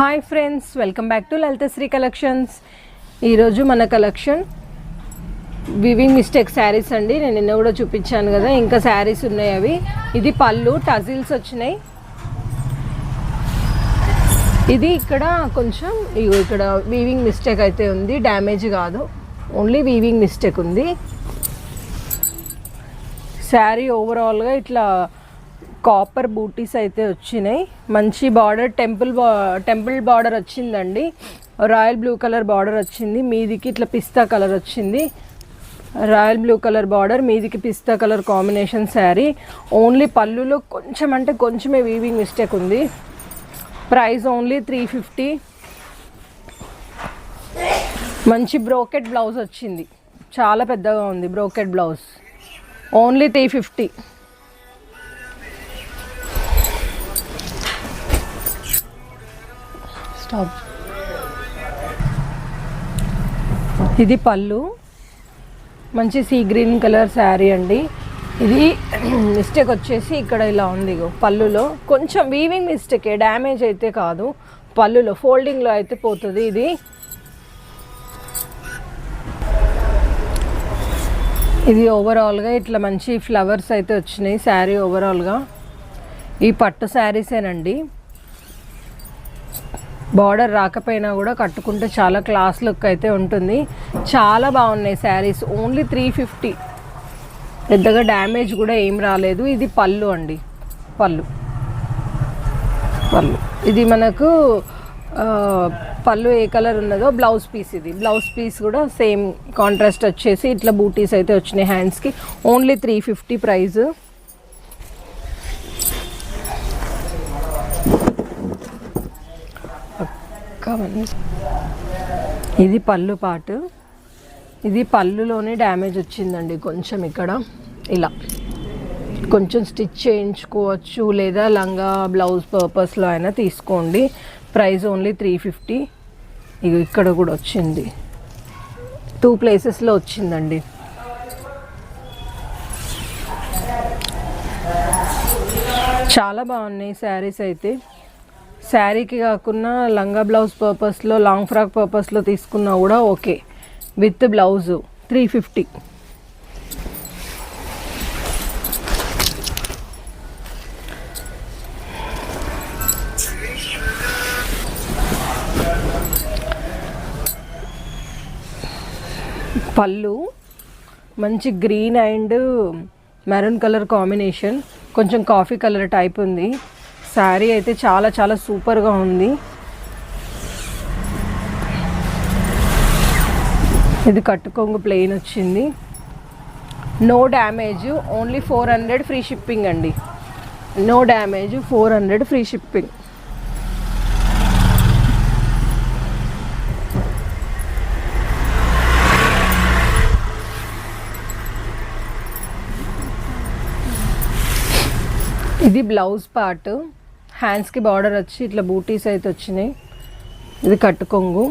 Hi friends welcome back to Lalithasri collections ఈరోజు మన collection weaving mistake saris అండి. నేను నిన్న కూడా చూపించాను కదా ఇంకా శారీస్ ఉన్నాయి అవి. ఇది పళ్ళు టజిల్స్ వచ్చినాయి. ఇది ఇక్కడ కొంచెం ఇక్కడ వీవింగ్ మిస్టేక్ అయితే ఉంది డ్యామేజ్ కాదు. ఓన్లీ వీవింగ్ మిస్టేక్ ఉంది. శారీ ఓవరాల్గా ఇట్లా కాపర్ బూటీస్ అయితే వచ్చినాయి. మంచి బార్డర్ టెంపుల్ బా టెంపుల్ బార్డర్ వచ్చిందండి. రాయల్ బ్లూ కలర్ బార్డర్ వచ్చింది. మీదికి ఇట్లా పిస్తా కలర్ వచ్చింది. రాయల్ బ్లూ కలర్ బార్డర్ మీదికి పిస్తా కలర్ కాంబినేషన్ శారీ ఓన్లీ పళ్ళులో కొంచెం అంటే కొంచెమే వీవింగ్ మిస్టేక్ ఉంది. ప్రైస్ ఓన్లీ త్రీ ఫిఫ్టీ మంచి బ్రోకెట్ బ్లౌజ్ వచ్చింది. చాలా పెద్దగా ఉంది brocade blouse only three fifty stop. ఇది పళ్ళు. మంచి సీ గ్రీన్ కలర్ శారీ అండి. ఇది మిస్టేక్ వచ్చేసి ఇక్కడ ఇలా ఉంది పళ్ళులో. కొంచెం వీవింగ్ మిస్టేకే డ్యామేజ్ అయితే కాదు. పళ్ళులో ఫోల్డింగ్లో అయితే పోతుంది ఇది. ఇది ఓవరాల్గా ఇట్లా మంచి ఫ్లవర్స్ అయితే వచ్చినాయి శారీ ఓవరాల్గా ఈ పట్టు శారీసేనండి. బార్డర్ రాకపోయినా కూడా కట్టుకుంటే చాలా క్లాస్ లుక్ అయితే ఉంటుంది. చాలా బాగున్నాయి శారీస్. Only three fifty. పెద్దగా డ్యామేజ్ కూడా ఏం రాలేదు. ఇది పళ్ళు అండి. పళ్ళు. పళ్ళు. ఇది మనకు పళ్ళు ఏ కలర్ ఉన్నదో బ్లౌజ్ పీస్ ఇది. బ్లౌజ్ పీస్ కూడా సేమ్ కాంట్రాస్ట్ వచ్చేసి ఇట్లా బూటీస్ అయితే వచ్చినాయి హ్యాండ్స్కి. Only three fifty price. కావాలి. ఇది పళ్ళు పాటు. ఇది పళ్ళులోనే డ్యామేజ్ వచ్చిందండి కొంచెం ఇక్కడ. ఇలా. కొంచెం స్టిచ్ చేయించుకోవచ్చు లేదా లంగా బ్లౌజ్ పర్పస్లో అయినా తీసుకోండి. Price only three fifty. ఇక ఇక్కడ కూడా వచ్చింది. టూ ప్లేసెస్లో వచ్చిందండి. చాలా బాగున్నాయి శారీస్ అయితే. శారీకి కాకుండా లంగా బ్లౌజ్ పర్పస్లో లాంగ్ ఫ్రాక్ పర్పస్లో తీసుకున్నా కూడా okay. With blouse three fifty. పళ్ళు. మంచి green and maroon colour combination. కొంచెం కాఫీ కలర్ టైప్ ఉంది. శారీ అయితే చాలా చాలా సూపర్గా ఉంది. ఇది కట్టుకొంగు ప్లెయిన్ వచ్చింది. No damage only four hundred free shipping అండి. No damage four hundred free shipping. ఇది బ్లౌజ్ పార్ట్. హ్యాండ్స్కి బార్డర్ వచ్చి ఇట్లా బూటీస్ అయితే వచ్చినాయి. ఇది కట్టుకొంగు.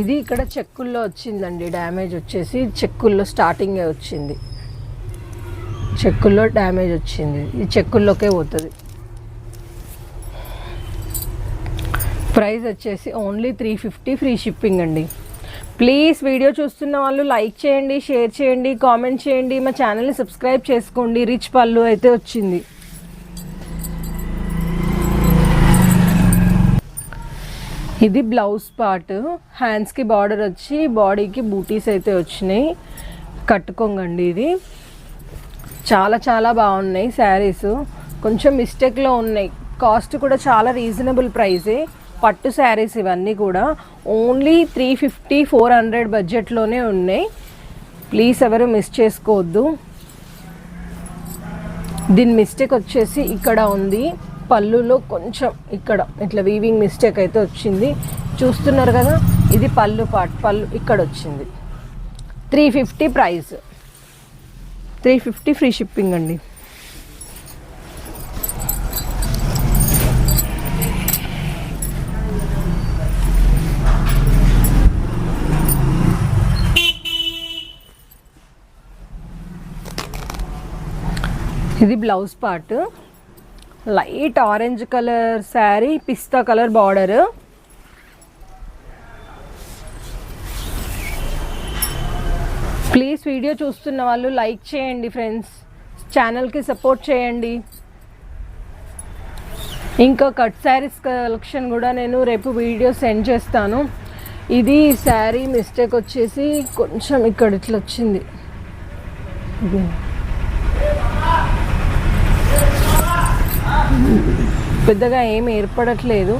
ఇది ఇక్కడ చెక్కుల్లో వచ్చిందండి డ్యామేజ్ వచ్చేసి చెక్కుల్లో స్టార్టింగే వచ్చింది. చెక్కుల్లో డ్యామేజ్ వచ్చింది ఈ చెక్కుల్లోకే పోతుంది. ప్రైస్ వచ్చేసి only three fifty free shipping అండి. ప్లీజ్ వీడియో చూస్తున్న వాళ్ళు లైక్ చేయండి షేర్ చేయండి కామెంట్ చేయండి. మా ఛానల్ని సబ్స్క్రైబ్ చేసుకోండి. రిచ్ పళ్ళు అయితే వచ్చింది. ఇది బ్లౌజ్ పార్ట్. హ్యాండ్స్కి బార్డర్ వచ్చి బాడీకి బూటీస్ అయితే వచ్చినాయి. కట్టుకోంగండి ఇది. చాలా చాలా బాగున్నాయి శారీస్. కొంచెం మిస్టేక్లో ఉన్నాయి. కాస్ట్ కూడా చాలా రీజనబుల్ ప్రైజే పట్టు శారీస్ ఇవన్నీ కూడా only three fifty four hundred బడ్జెట్లోనే ఉన్నాయి. ప్లీజ్ ఎవరు మిస్ చేసుకోవద్దు. దీని మిస్టేక్ వచ్చేసి ఇక్కడ ఉంది. పళ్ళులో కొంచెం ఇక్కడ ఇట్లా వీవింగ్ మిస్టేక్ అయితే వచ్చింది. చూస్తున్నారు కదా ఇది పళ్ళు పాట్ పళ్ళు ఇక్కడ వచ్చింది. Three fifty price three fifty free shipping అండి. ఇది blouse part. Light orange colour sari pista colour border. Please video చూస్తున్న వాళ్ళు లైక్ చేయండి ఫ్రెండ్స్. ఛానల్కి సపోర్ట్ చేయండి. ఇంకా కట్ శారీస్ కలెక్షన్ కూడా నేను రేపు వీడియో సెండ్ చేస్తాను. ఇది శారీ మిస్టేక్ వచ్చేసి కొంచెం ఇక్కడ ఇట్లా వచ్చింది. పెద్దగా ఏం ఏర్పడట్లేదు.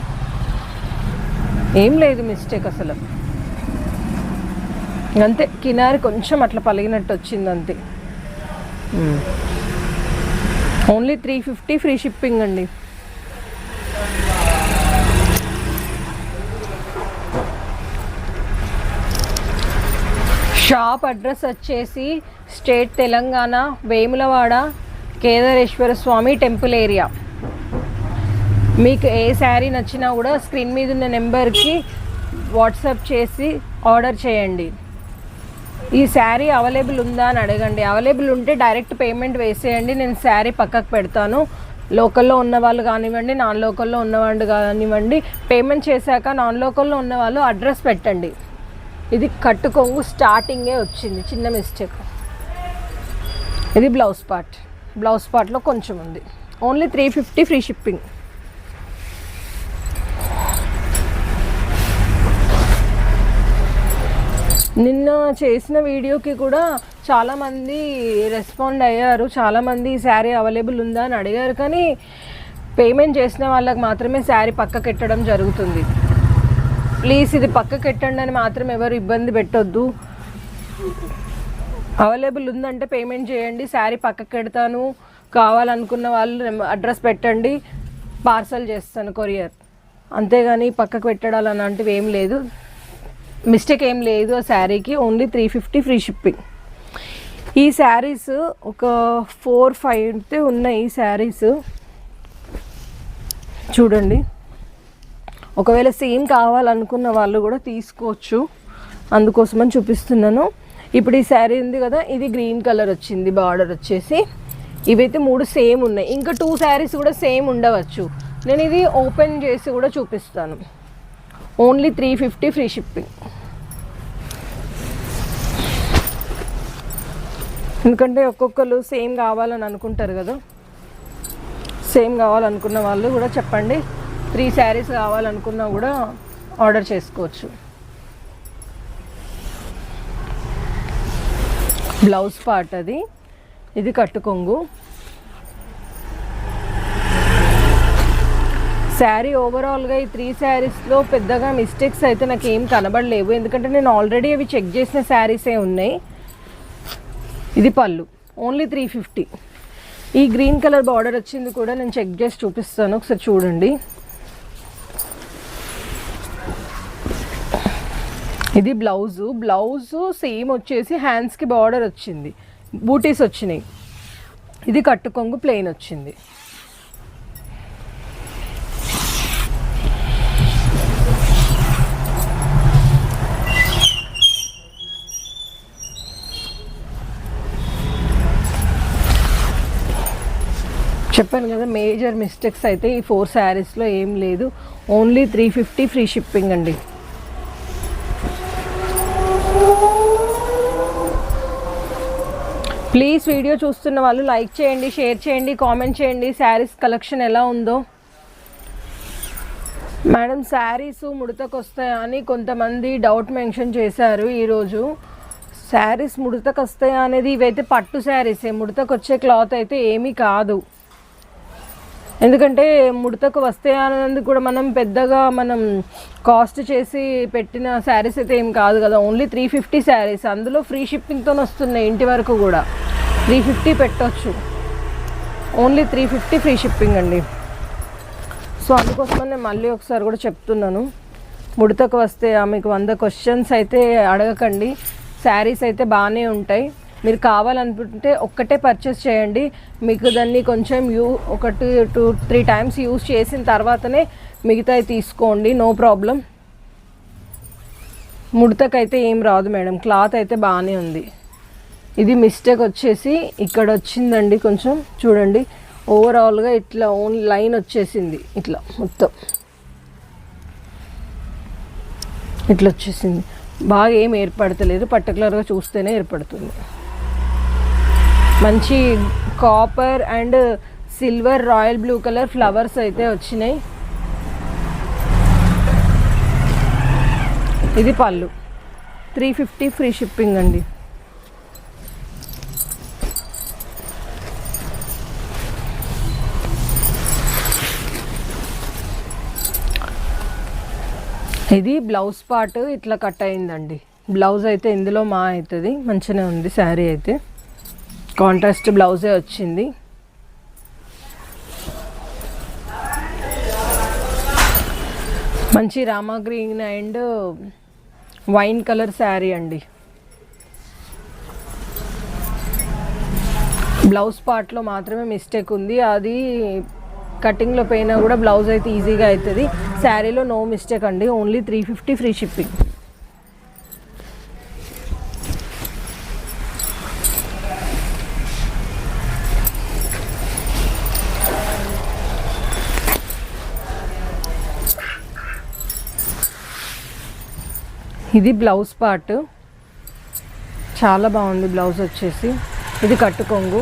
ఏం లేదు మిస్టేక్ అసలు. అంతే కినారి కొంచెం అట్లా పలిగినట్టు వచ్చింది అంతే only three fifty free shipping అండి. షాప్ అడ్రస్ వచ్చేసి state Telangana Vemulawada Kedareswara Swamy temple area. మీకు ఏ శారీ నచ్చినా కూడా స్క్రీన్ మీద ఉన్న నెంబర్కి వాట్సాప్ చేసి ఆర్డర్ చేయండి. ఈ శారీ అవైలబుల్ ఉందా అని అడగండి. అవైలబుల్ ఉంటే డైరెక్ట్ పేమెంట్ వేసేయండి. నేను శారీ పక్కకు పెడతాను. లోకల్లో ఉన్న వాళ్ళు కానివ్వండి నాన్ లోకల్లో ఉన్నవాళ్ళు కానివ్వండి పేమెంట్ చేశాక నాన్ లోకల్లో ఉన్న వాళ్ళు అడ్రస్ పెట్టండి. ఇది కట్టుకొంగు స్టార్టింగే వచ్చింది. చిన్న మిస్టేక్. ఇది బ్లౌజ్ పార్ట్. బ్లౌజ్ పార్ట్లో కొంచెం ఉంది. Only three fifty free shipping. నిన్న చేసిన వీడియోకి కూడా చాలామంది రెస్పాండ్ అయ్యారు. చాలామంది శారీ అవైలబుల్ ఉందా అని అడిగారు. కానీ పేమెంట్ చేసిన వాళ్ళకి మాత్రమే శారీ పక్కకెట్టడం జరుగుతుంది. ప్లీజ్ ఇది పక్కకెట్టండి అని మాత్రం ఎవరు ఇబ్బంది పెట్టొద్దు. అవైలబుల్ ఉందంటే పేమెంట్ చేయండి. శారీ పక్కకి పెడతాను కావాలనుకున్న వాళ్ళు అడ్రస్ పెట్టండి. పార్సల్ చేస్తాను కొరియర్ అంతేగాని పక్కకు పెట్టడాలు ఏం లేదు. మిస్టేక్ ఏం లేదు ఆ శారీకి only three fifty free shipping. ఈ శారీస్ ఒక ఫోర్ ఫైవ్ అయితే ఉన్నాయి ఈ శారీస్. చూడండి. ఒకవేళ సేమ్ కావాలనుకున్న వాళ్ళు కూడా తీసుకోవచ్చు. అందుకోసమని చూపిస్తున్నాను. ఇప్పుడు ఈ శారీ ఉంది కదా ఇది గ్రీన్ కలర్ వచ్చింది బార్డర్ వచ్చేసి. ఇవైతే మూడు సేమ్ ఉన్నాయి. ఇంకా టూ శారీస్ కూడా సేమ్ ఉండవచ్చు. నేను ఇది ఓపెన్ చేసి కూడా చూపిస్తాను. Only three fifty free shipping. ఎందుకంటే ఒక్కొక్కరు సేమ్ కావాలని అనుకుంటారు కదా. సేమ్ కావాలనుకున్న వాళ్ళు కూడా చెప్పండి. త్రీ శారీస్ కావాలనుకున్నా కూడా ఆర్డర్ చేసుకోవచ్చు. బ్లౌజ్ పార్ట్ అది. ఇది కట్టుకొంగు శారీ ఓవరాల్గా ఈ త్రీ శారీస్లో పెద్దగా మిస్టేక్స్ అయితే నాకు ఏం కనబడలేవు. ఎందుకంటే నేను ఆల్రెడీ అవి చెక్ చేసిన శారీసే ఉన్నాయి. ఇది పళ్ళు. ఓన్లీ త్రీ ఫిఫ్టీ ఈ గ్రీన్ కలర్ బార్డర్ వచ్చింది కూడా నేను చెక్ చేసి చూపిస్తాను. ఒకసారి చూడండి. ఇది బ్లౌజు బ్లౌజు సేమ్ వచ్చేసి హ్యాండ్స్కి బార్డర్ వచ్చింది. బూటీస్ వచ్చినాయి. ఇది కట్టుకొంగు ప్లెయిన్ వచ్చింది. చెప్పాను కదా మేజర్ మిస్టేక్స్ అయితే ఈ ఫోర్ శారీస్లో ఏం లేదు. Only three fifty free shipping అండి. ప్లీజ్ వీడియో చూస్తున్న వాళ్ళు లైక్ చేయండి షేర్ చేయండి కామెంట్ చేయండి. శారీస్ కలెక్షన్ ఎలా ఉందో. మేడం శారీస్ ముడతకు వస్తాయా అని కొంతమంది డౌట్ మెన్షన్ చేశారు ఈరోజు. శారీస్ ముడతకు వస్తాయా అనేది ఇవైతే పట్టు శారీసే ముడతకు వచ్చే క్లాత్ అయితే ఏమీ కాదు. ఎందుకంటే ముడతకు వస్తే అనేది కూడా మనం పెద్దగా మనం కాస్ట్ చేసి పెట్టిన శారీస్ అయితే ఏం కాదు కదా. ఓన్లీ త్రీ ఫిఫ్టీ శారీస్ అందులో ఫ్రీ షిప్పింగ్తో వస్తున్నాయి ఇంటి వరకు కూడా. త్రీ ఫిఫ్టీ పెట్టవచ్చు only three fifty free shipping అండి. సో అందుకోసమని నేను మళ్ళీ ఒకసారి కూడా చెప్తున్నాను. ముడతకు వస్తే ఆ మీకు వంద క్వశ్చన్స్ అయితే అడగకండి. శారీస్ అయితే బాగానే ఉంటాయి. మీరు కావాలనుకుంటే ఒక్కటే పర్చేస్ చేయండి. మీకు దాన్ని కొంచెం యూ ఒకటి టూ త్రీ టైమ్స్ యూస్ చేసిన తర్వాతనే మిగతాయి తీసుకోండి. నో ప్రాబ్లం ముడతకైతే ఏం రాదు మేడం. క్లాత్ అయితే బాగానే ఉంది. ఇది మిస్టేక్ వచ్చేసి ఇక్కడ వచ్చిందండి కొంచెం. చూడండి. ఓవరాల్గా ఇట్లా ఓన్ లైన్ వచ్చేసింది. ఇట్లా మొత్తం. ఇట్లా వచ్చేసింది. బాగా ఏం ఏర్పడతలేదు. పర్టికులర్గా చూస్తేనే ఏర్పడుతుంది. మంచి copper and silver royal blue colour flowers అయితే వచ్చినాయి. ఇది పళ్ళు. త్రీ ఫిఫ్టీ ఫ్రీ షిప్పింగ్ అండి. ఇది బ్లౌజ్ పార్ట్ ఇట్లా కట్ అయిందండి. బ్లౌజ్ అయితే ఇందులో మా అవుతుంది. మంచిగానే ఉంది శారీ అయితే. కాంట్రాస్ట్ బ్లౌజే వచ్చింది. మంచి Rama green and wine colour sari అండి. బ్లౌజ్ పార్ట్లో మాత్రమే మిస్టేక్ ఉంది. అది కటింగ్లో పోయినా కూడా బ్లౌజ్ అయితే ఈజీగా అవుతుంది. శారీలో నో మిస్టేక్ అండి. Only three fifty free shipping. ఇది బ్లౌజ్ పార్ట్. చాలా బాగుంది బ్లౌజ్ వచ్చేసి. ఇది కట్టుకొంగు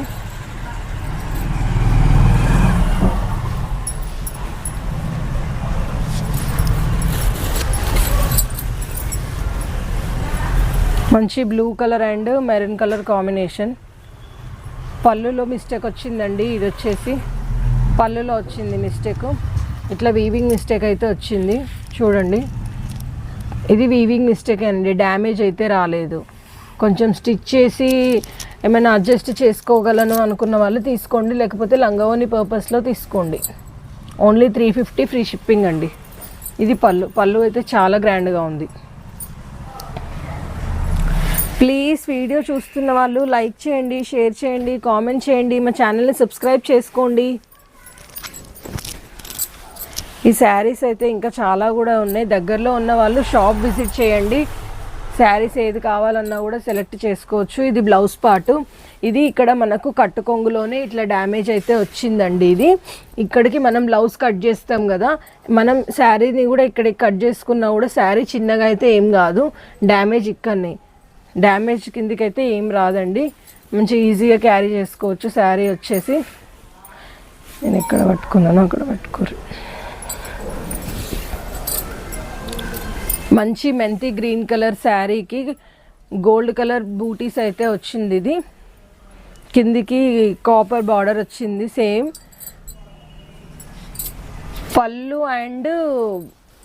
మంచి blue colour and maroon colour combination పళ్ళులో మిస్టేక్ వచ్చిందండి. ఇది వచ్చేసి పళ్ళులో వచ్చింది మిస్టేక్ ఇట్లా వీవింగ్ మిస్టేక్ అయితే వచ్చింది. చూడండి. ఇది వీవింగ్ మిస్టేక్ అండి. డ్యామేజ్ అయితే రాలేదు. కొంచెం స్టిచ్ చేసి ఏమైనా అడ్జస్ట్ చేసుకోగలను అనుకున్న వాళ్ళు తీసుకోండి. లేకపోతే లంగవని పర్పస్లో తీసుకోండి. Only three fifty free shipping అండి. ఇది పళ్ళు. పళ్ళు అయితే చాలా గ్రాండ్గా ఉంది. ప్లీజ్ వీడియో చూస్తున్న వాళ్ళు లైక్ చేయండి షేర్ చేయండి కామెంట్ చేయండి. మా ఛానల్ని సబ్స్క్రైబ్ చేసుకోండి. ఈ శారీస్ అయితే ఇంకా చాలా కూడా ఉన్నాయి. దగ్గరలో ఉన్న వాళ్ళు షాప్ విజిట్ చేయండి. శారీస్ ఏది కావాలన్నా కూడా సెలెక్ట్ చేసుకోవచ్చు. ఇది బ్లౌజ్ పార్ట్ ఇది ఇక్కడ మనకు కట్టుకొంగులోనే ఇట్లా డ్యామేజ్ అయితే వచ్చిందండి ఇది. ఇక్కడికి మనం బ్లౌజ్ కట్ చేస్తాం కదా. మనం శారీని కూడా ఇక్కడికి కట్ చేసుకున్నా కూడా శారీ చిన్నగా అయితే ఏం కాదు. డ్యామేజ్ ఇక్కడనే. డ్యామేజ్ కిందికైతే ఏం రాదండి. మంచి ఈజీగా క్యారీ చేసుకోవచ్చు శారీ వచ్చేసి. నేను ఇక్కడ పట్టుకున్నాను అక్కడ పట్టుకోరు. మంచి మెంతి గ్రీన్ కలర్ శారీకి గోల్డ్ కలర్ బూటీస్ అయితే వచ్చింది ఇది. కిందికి కాపర్ బార్డర్ వచ్చింది సేమ్. పళ్ళు అండ్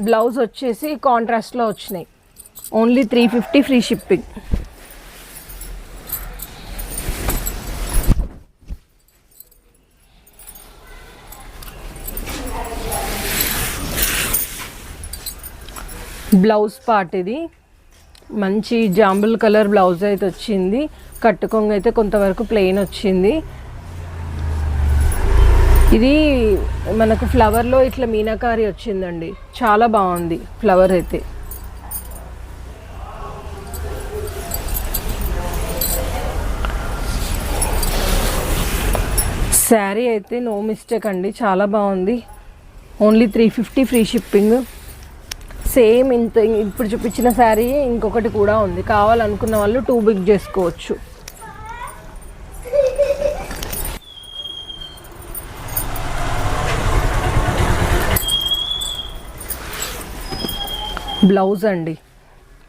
బ్లౌజ్ వచ్చేసి కాంట్రాస్ట్లో వచ్చినాయి. Only three fifty free shipping. Blouse part ఇది. మంచి జాంబుల్ కలర్ బ్లౌజ్ అయితే వచ్చింది. కట్టుకొంగ అయితే కొంతవరకు ప్లెయిన్ వచ్చింది. ఇది మనకు ఫ్లవర్లో ఇట్లా మీనాకారి వచ్చిందండి. చాలా బాగుంది ఫ్లవర్ అయితే. శారీ అయితే నో మిస్టేక్ అండి. చాలా బాగుంది. Only three fifty free shipping. Same ఇంత ఇప్పుడు చూపించిన శారీ ఇంకొకటి కూడా ఉంది. కావాలనుకున్న వాళ్ళు టూ బిగ్ చేసుకోవచ్చు. బ్లౌజ్ అండి.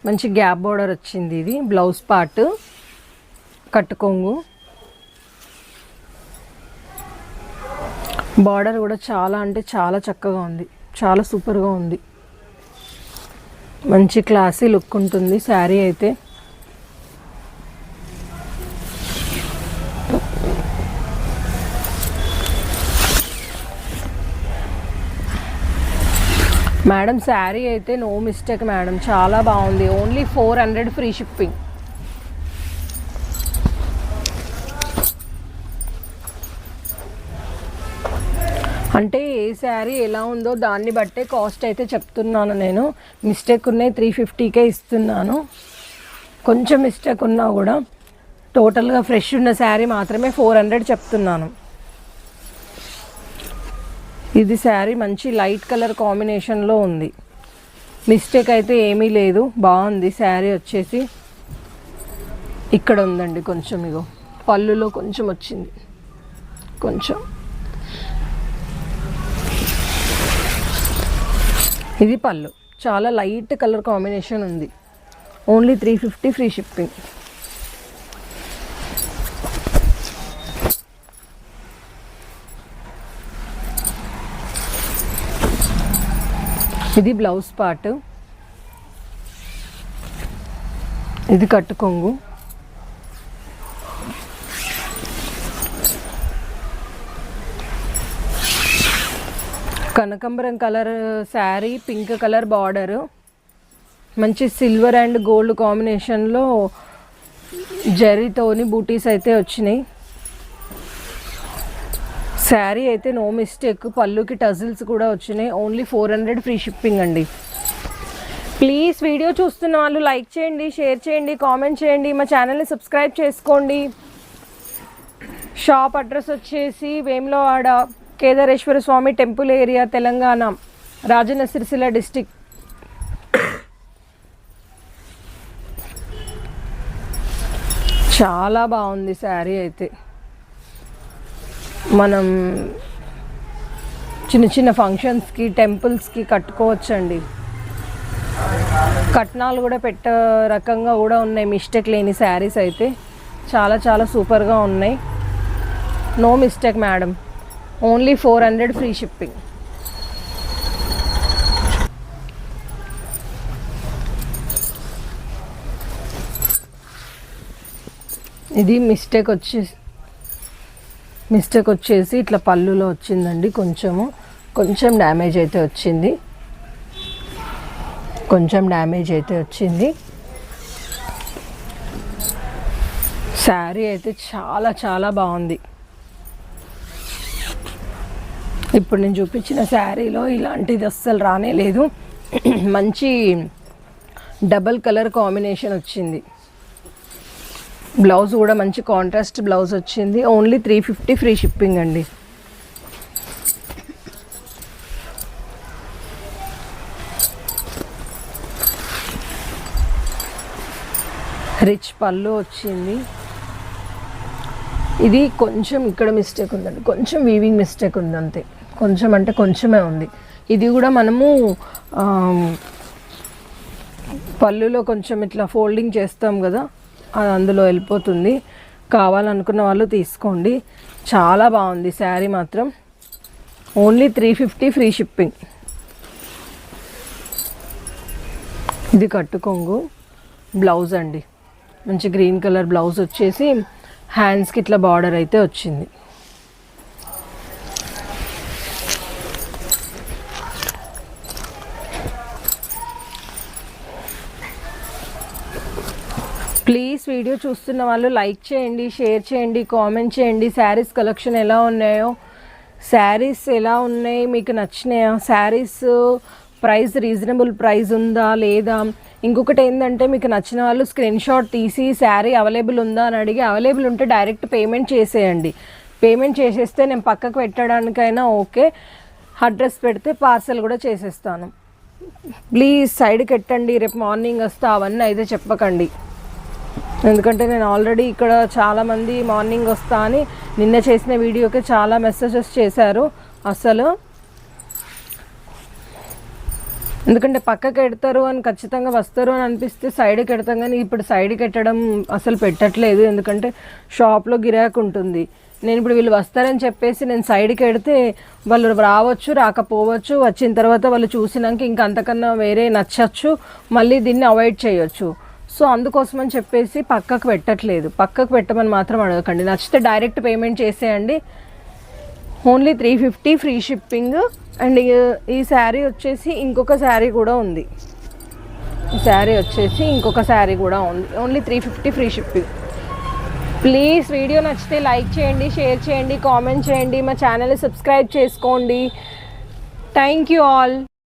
మంచి గ్యాప్ బార్డర్ వచ్చింది ఇది. Blouse part కట్టుకొంగు. బార్డర్ కూడా చాలా అంటే చాలా చక్కగా ఉంది. చాలా సూపర్గా ఉంది. మంచి క్లాసీ లుక్ ఉంటుంది శారీ అయితే. మేడం శారీ అయితే నో మిస్టేక్ మేడం చాలా బాగుంది. Only four hundred free shipping. అంటే ఏ శారీ ఎలా ఉందో దాన్ని బట్టే కాస్ట్ అయితే చెప్తున్నాను నేను. మిస్టేక్ ఉన్నాయి త్రీ ఫిఫ్టీకే ఇస్తున్నాను. కొంచెం మిస్టేక్ ఉన్నా కూడా టోటల్గా ఫ్రెష్ ఉన్న శారీ మాత్రమే ఫోర్ హండ్రెడ్ చెప్తున్నాను. ఇది శారీ మంచి లైట్ కలర్ కాంబినేషన్లో ఉంది. మిస్టేక్ అయితే ఏమీ లేదు బాగుంది శారీ వచ్చేసి. ఇక్కడ ఉందండి కొంచెం ఇగో పళ్ళులో కొంచెం వచ్చింది. కొంచెం. ఇది పళ్ళు. చాలా లైట్ కలర్ కాంబినేషన్ ఉంది. Only three fifty free shipping ఇది బ్లౌజ్ పార్ట్ ఇది కట్టుకొంగు కనకంబరం colour sari pink colour border. మంచి సిల్వర్ అండ్ గోల్డ్ కాంబినేషన్లో జరీతోని బూటీస్ అయితే వచ్చినాయి. శారీ అయితే నో మిస్టేక్ పళ్ళుకి టజిల్స్ కూడా వచ్చినాయి. Only four hundred free shipping అండి. ప్లీజ్ వీడియో చూస్తున్న వాళ్ళు లైక్ చేయండి షేర్ చేయండి కామెంట్ చేయండి. మా ఛానల్ని సబ్స్క్రైబ్ చేసుకోండి. షాప్ అడ్రస్ వచ్చేసి Vemulawada Kedareswara Swamy temple area Telangana Rajanna Sircilla district. చాలా బాగుంది శారీ అయితే. మనం చిన్న చిన్న ఫంక్షన్స్కి టెంపుల్స్కి కట్టుకోవచ్చండి. కట్నాలు కూడా పెట్ట రకంగా కూడా ఉన్నాయి. మిస్టేక్ లేని శారీస్ అయితే. చాలా చాలా సూపర్గా ఉన్నాయి. No mistake madam. Only four hundred free shipping. ఇది మిస్టేక్ వచ్చేసి మిస్టేక్ వచ్చేసి ఇట్లా పళ్ళులో వచ్చిందండి కొంచెము. కొంచెం డ్యామేజ్ అయితే వచ్చింది. కొంచెం డ్యామేజ్ అయితే వచ్చింది. శారీ అయితే చాలా చాలా బాగుంది. ఇప్పుడు నేను చూపించిన శారీలో ఇలాంటిది అస్సలు రానే లేదు. మంచి డబల్ కలర్ కాంబినేషన్ వచ్చింది. బ్లౌజ్ కూడా మంచి కాంట్రాస్ట్ బ్లౌజ్ వచ్చింది. Only three fifty free shipping అండి. రిచ్ పళ్ళు వచ్చింది. ఇది కొంచెం ఇక్కడ మిస్టేక్ ఉందండి. కొంచెం వీవింగ్ మిస్టేక్ ఉంది అంతే కొంచెం అంటే కొంచెమే ఉంది. ఇది కూడా మనము పళ్ళులో కొంచెం ఇట్లా ఫోల్డింగ్ చేస్తాం కదా అది అందులో వెళ్ళిపోతుంది. కావాలనుకున్న వాళ్ళు తీసుకోండి. చాలా బాగుంది శారీ మాత్రం. Only three fifty free shipping ఇది కట్టుకొంగు. బ్లౌజ్ అండి. మంచి గ్రీన్ కలర్ బ్లౌజ్ వచ్చేసి హ్యాండ్స్కి ఇట్లా బార్డర్ అయితే వచ్చింది. ఫ్రెండ్స్ వీడియో చూస్తున్న వాళ్ళు లైక్ చేయండి షేర్ చేయండి కామెంట్ చేయండి. శారీస్ కలెక్షన్ ఎలా ఉన్నాయో? శారీస్ ఎలా ఉన్నాయి? మీకు నచ్చినాయా? శారీస్ ప్రైస్ రీజనబుల్ ప్రైస్ ఉందా? లేదా? ఇంకొకటి ఏంటంటే మీకు నచ్చిన వాళ్ళు స్క్రీన్ షాట్ తీసి శారీ అవైలబుల్ ఉందా? అని అడిగి అవైలబుల్ ఉంటే డైరెక్ట్ పేమెంట్ చేసేయండి. పేమెంట్ చేసేస్తే నేను పక్కకు పెట్టడానికైనా ఓకే. అడ్రస్ పెడితే పార్సల్ కూడా చేసేస్తాను. ప్లీజ్ సైడ్కి పెట్టండి రేపు మార్నింగ్ వస్తా అవన్నీ అయితే చెప్పకండి. ఎందుకంటే నేను ఆల్రెడీ ఇక్కడ చాలామంది మార్నింగ్ వస్తా అని నిన్న చేసిన వీడియోకి చాలా మెసేజెస్ చేశారు. అసలు ఎందుకంటే పక్కకి ఎడతారు అని ఖచ్చితంగా వస్తారు అని అనిపిస్తే సైడ్కి ఎడతాం కానీ ఇప్పుడు సైడ్కి ఎట్టడం అసలు పెట్టట్లేదు. ఎందుకంటే షాప్లో గిరాకు ఉంటుంది. నేను ఇప్పుడు వీళ్ళు వస్తారని చెప్పేసి నేను సైడ్కి ఎడితే వాళ్ళు రావచ్చు రాకపోవచ్చు వచ్చిన తర్వాత వాళ్ళు చూసినాక ఇంకా అంతకన్నా వేరే నచ్చచ్చు. మళ్ళీ దీన్ని అవాయిడ్ చేయొచ్చు. సో అందుకోసం అని చెప్పేసి పక్కకు పెట్టట్లేదు. పక్కకు పెట్టమని మాత్రం అడగకండి. నచ్చితే డైరెక్ట్ పేమెంట్ చేసేయండి. Only three fifty free shipping. And ఈ శారీ వచ్చేసి ఇంకొక శారీ కూడా ఉంది. ఈ శారీ వచ్చేసి ఇంకొక శారీ కూడా ఉంది. Only three fifty free shipping. Please video నచ్చితే లైక్ చేయండి షేర్ చేయండి కామెంట్ చేయండి. మా ఛానల్ని సబ్స్క్రైబ్ చేసుకోండి. Thank you all.